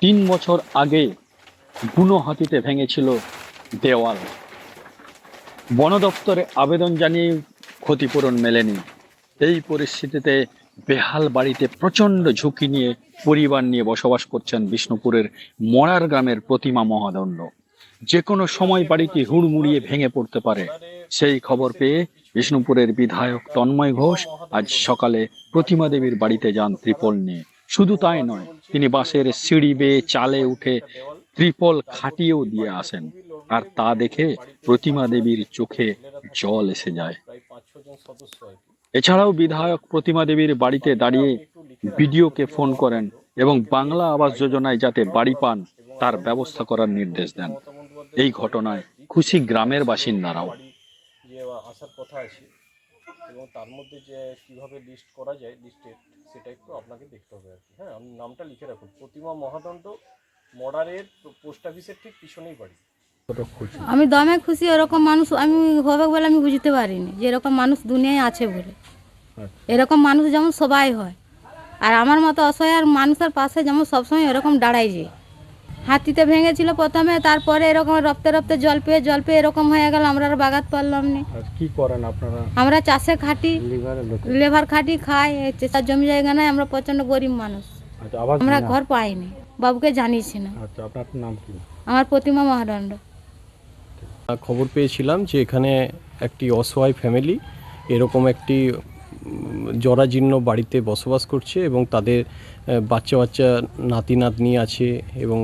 তিন বছর আগে বুনো হাতিতে ভেঙেছিল দেওয়াল। বন দপ্তরে আবেদন জানিয়ে ক্ষতিপূরণ মেলেনি। এই পরিস্থিতিতে বেহাল বাড়িতে প্রচণ্ড ঝুঁকি নিয়ে পরিবার নিয়ে বসবাস করছেন বিষ্ণুপুরের মরার গ্রামের প্রতিমা মহাদণ্ড। যে কোনো সময় বাড়িটি হুড়মুড়িয়ে ভেঙে পড়তে পারে। সেই খবর পেয়ে বিষ্ণুপুরের বিধায়ক তন্ময় ঘোষ আজ সকালে প্রতিমা দেবীর বাড়িতে যান ত্রিপল নিয়ে। শুধু তাই নয়, তিনি বাসের সিঁড়ি বেয়ে চালে উঠে ত্রিপল খাটিয়েও দিয়ে আসেন। আর তা দেখে প্রতিমা দেবীর চোখে জল এসে যায়। এছাড়াও বিধায়ক প্রতিমা দেবীর বাড়িতে দাঁড়িয়ে বিডিওকে ফোন করেন এবং বাংলা আবাস যোজনায় যাতে বাড়ি পান, তার ব্যবস্থা করার নির্দেশ দেন। এই ঘটনায় খুশি গ্রামের বাসিন্দারাও। আসার কথা আছে এবং তার মধ্যে যে কীভাবে লিস্ট করা যায় লিস্টের সেটা একটু আপনাকে দেখতে হবে আর কি। হ্যাঁ আমি নামটা লিখে রাখুন। প্রতিমা মহাদণ্ড মর্ডারের পোস্ট অফিসের ঠিক পিছনেই বাড়ি। আমি দমে খুশি এরকম মানুষ আমি হবে বলে আমি বুঝতে পারিনি যে এরকম মানুষ দুনিয়ায় আছে বলে। এরকম মানুষ যেমন সবাই হয় আর আমার মতো অসহায় মানুষের পাশে যেমন সবসময় এরকম দাঁড়াই যে। হাতিতে ভেঙেছিল প্রথমে তারপরে এরকম রপ্তে রপ্তে জল পেয়ে জল পেয়ে এরকম হয়ে গেল আমরা আর বাগাত পারলাম না। কি করেন আপনারা? আমরা চাষে খাটি লেবার খাটি খাই চাষার জমি জায়গা নাই আমরা প্রচণ্ড গরিব মানুষ। আচ্ছা আমরা ঘর পাইনি বাবুকে জানিয়েছি না। আচ্ছা আপনার নাম কি? আমার প্রতিমা মহাদণ্ড। খবর পেয়েছিলাম যে এখানে একটি অসহায় ফ্যামিলি এরকম একটি জরাজীর্ণ বাড়িতে বসবাস করছে এবং তাদের বাচ্চা বাচ্চা নাতি নাতনি আছে এবং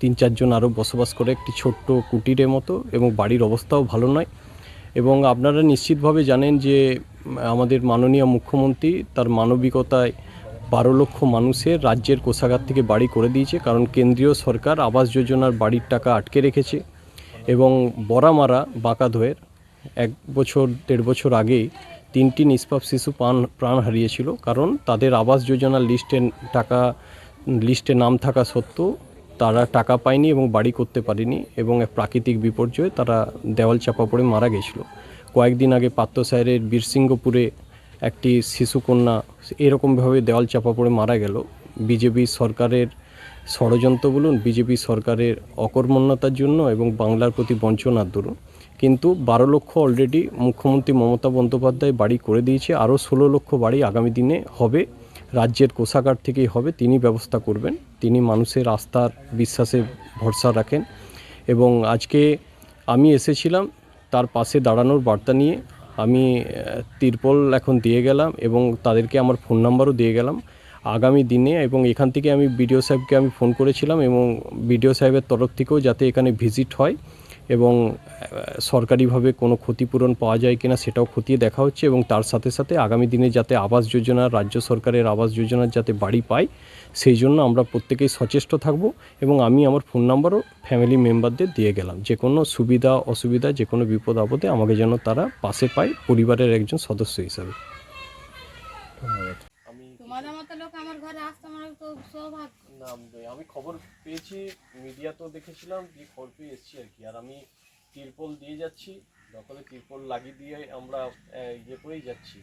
তিন চারজন আরও বসবাস করে একটি ছোট্ট কুটিরের মতো এবং বাড়ির অবস্থাও ভালো নয়। এবং আপনারা নিশ্চিতভাবে জানেন যে আমাদের মাননীয় মুখ্যমন্ত্রী তার মানবিকতায় বারো লক্ষ মানুষের রাজ্যের কোষাগার থেকে বাড়ি করে দিয়েছে, কারণ কেন্দ্রীয় সরকার আবাস যোজনার বাড়ির টাকা আটকে রেখেছে এবং বড়ামারা বাঁকাধোয়ের এক বছর, দেড় বছর আগেই তিনটি নিষ্পাপ শিশু প্রাণ প্রাণ হারিয়েছিল। কারণ তাদের আবাস যোজনার লিস্টে টাকা, লিস্টে নাম থাকা সত্ত্বেও তারা টাকা পায়নি এবং বাড়ি করতে পারেনি এবং এক প্রাকৃতিক বিপর্যয়ে তারা দেওয়াল চাপা পড়ে মারা গেছিল। কয়েকদিন আগে পাত্র সাহেরের বীরসিংহপুরে একটি শিশুকন্যা এরকমভাবে দেওয়াল চাপা পড়ে মারা গেল। বিজেপি সরকারের ষড়যন্ত্র বলুন, বিজেপি সরকারের অকর্মণ্যতার জন্য এবং বাংলার প্রতি বঞ্চনার দরুন কিন্তু বারো লক্ষ অলরেডি মুখ্যমন্ত্রী মমতা বন্দ্যোপাধ্যায় বাড়ি করে দিয়েছে, আরও ষোলো লক্ষ বাড়ি আগামী দিনে হবে, রাজ্যের কোষাগার থেকেই হবে, তিনি ব্যবস্থা করবেন, তিনি মানুষের আস্থার বিশ্বাসে ভরসা রাখেন। এবং আজকে আমি এসেছিলাম, তার পাশে দাঁড়ানোর বার্তা নিয়ে আমি তিরপল এখন দিয়ে গেলাম এবং তাদেরকে আমার ফোন নাম্বারও দিয়ে গেলাম। আগামী দিনে এবং এখান থেকে আমি বিডিও সাহেবকে আমি ফোন করেছিলাম এবং বিডিও সাহেবের তরফ থেকেও যাতে এখানে ভিজিট হয় এবং সরকারিভাবে কোনো ক্ষতিপূরণ পাওয়া যায় কিনা সেটাও খতিয়ে দেখা হচ্ছে এবং তার সাথে সাথে আগামী দিনে যাতে আবাস যোজনা, রাজ্য সরকারের আবাস যোজনার যাতে বাড়ি পায়, সেই জন্য আমরা প্রত্যেকেই সচেষ্ট থাকব এবং আমি আমার ফোন নাম্বারও ফ্যামিলি মেম্বারদের দিয়ে গেলাম। যে কোনো সুবিধা, অসুবিধা, যে কোনো বিপদ, আপদে আমাকে যেন তারা পাশে পায় পরিবারের একজন সদস্য হিসাবে। আমি মতো লোক আমার ঘরে আসতে আমার তো সৌভাগ্য। না আমি খবর পেয়েছি মিডিয়াতেও দেখেছিলাম দিয়ে খবর পেয়ে এসেছি আর কি। আর আমি তিরপল দিয়ে যাচ্ছি দখলে তিরপল লাগিয়ে দিয়ে আমরা ইয়ে করেই যাচ্ছি।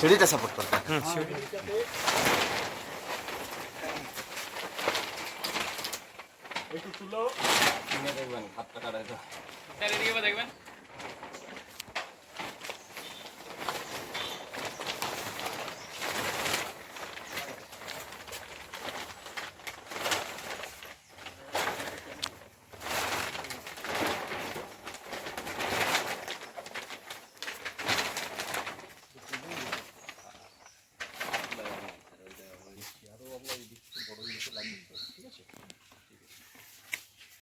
সিঁড়িটা সাপোর্ট করতে একটু তুলো। দেখবেন হাতটা কাটাই তো দেখবেন।